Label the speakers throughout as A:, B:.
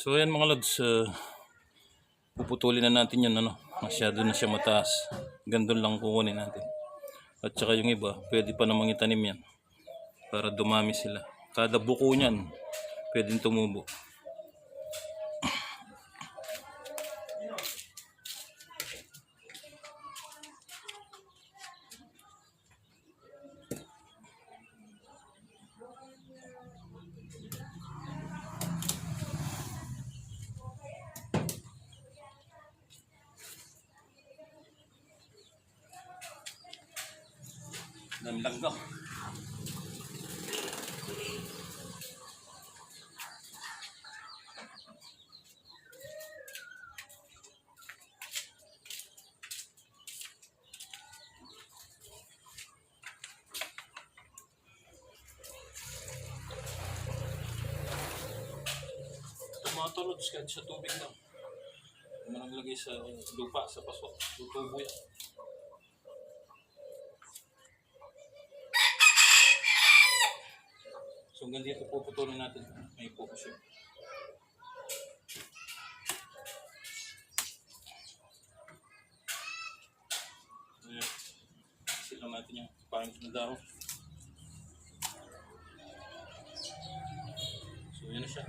A: So ayan mga lods, uh, puputulin na natin yun ano. Masyado na siya mataas. Gandun lang kukunin natin. At saka yung iba, pwede pa namang itanim yan. Para dumami sila. Kada buko niyan, pwedeng tumubo. Lang daw. Tumatulog kahit sa tubig. Hindi mo naglagay sa lupa, sa paso. Tutubo yan. Hanggang dito puputulin natin. May focus yun. Sila natin yung pangit na dahon. So yan na siya.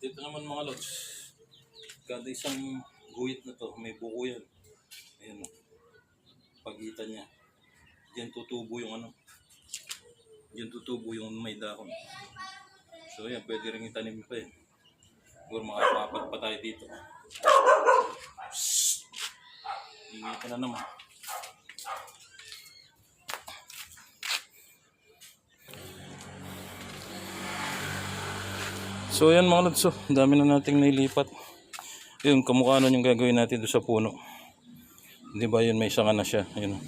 A: Dito naman mga lods. Kada isang guhit na to, may buko yan. Ayan o. Pagitan niya. Diyan tutubo yung ano. Diyan tutubo yung may dahon. So yan, pwede rin itanim pa yan. Siguro makakapat pa tayo dito. Ingay ka na naman. So yan mga lods. Ang dami na nating nailipat. Yun, kamukha nun yung gagawin natin doon sa puno. Di ba yun, may sanga na siya. Yun.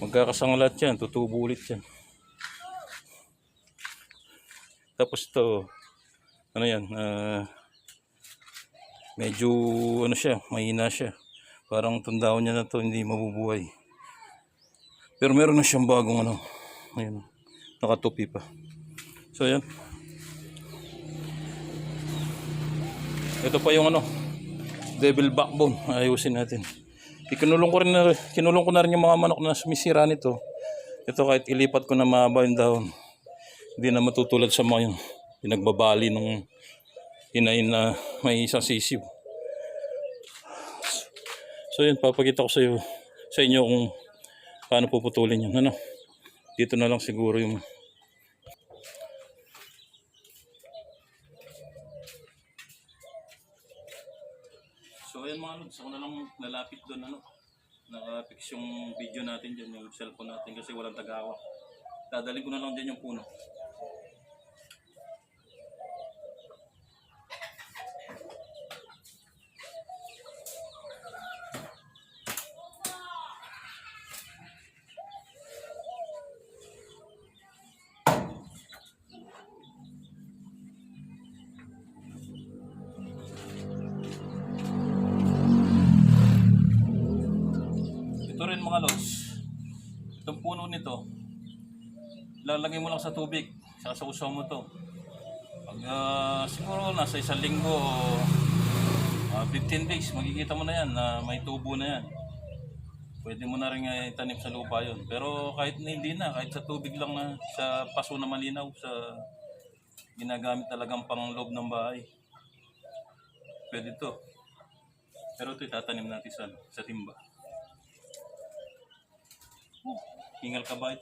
A: Magkakasanga lahat yan, tutubo ulit yan. Tapos ito, ano yan, ah, medyo ano siya, mahina siya. Parang tundahon niya na to, hindi mabubuhay. Pero meron na siyang bagong ano, ayun, nakatupi pa. So yan. Ito pa yung ano, devil backbone. Ayusin natin. Ikinulong ko rin na, kinulong ko na rin yung mga manok na sumisira nito. Ito kahit ilipat ko na mahaba yung dahon. Hindi na matutulad sa mga yung pinagbabali nung hinain na may isang sisiw. So yun, papakita ko sa iyo, sa inyo kung paano puputulin yun. Ano? Dito na lang siguro yung So ayan mga lods, ako na lang lalapit doon ano. Nakafix yung video natin dyan, yung cellphone natin kasi walang tagahawak. Dadalhin ko na lang dyan yung puno. Nito, lalagay mo lang sa tubig. Sasausaw mo to. Pag ah, siguro nasa isang linggo o ah, 15 days, makikita mo na yan na may tubo na yan. Pwede mo na rin eh, itanim sa lupa yon. Pero kahit na hindi na, kahit sa tubig lang na, sa paso na malinaw, sa ginagamit talagang pang loob ng bahay. Pwede to. Pero ito itatanim natin sa, sa timba. Hingal ka ba?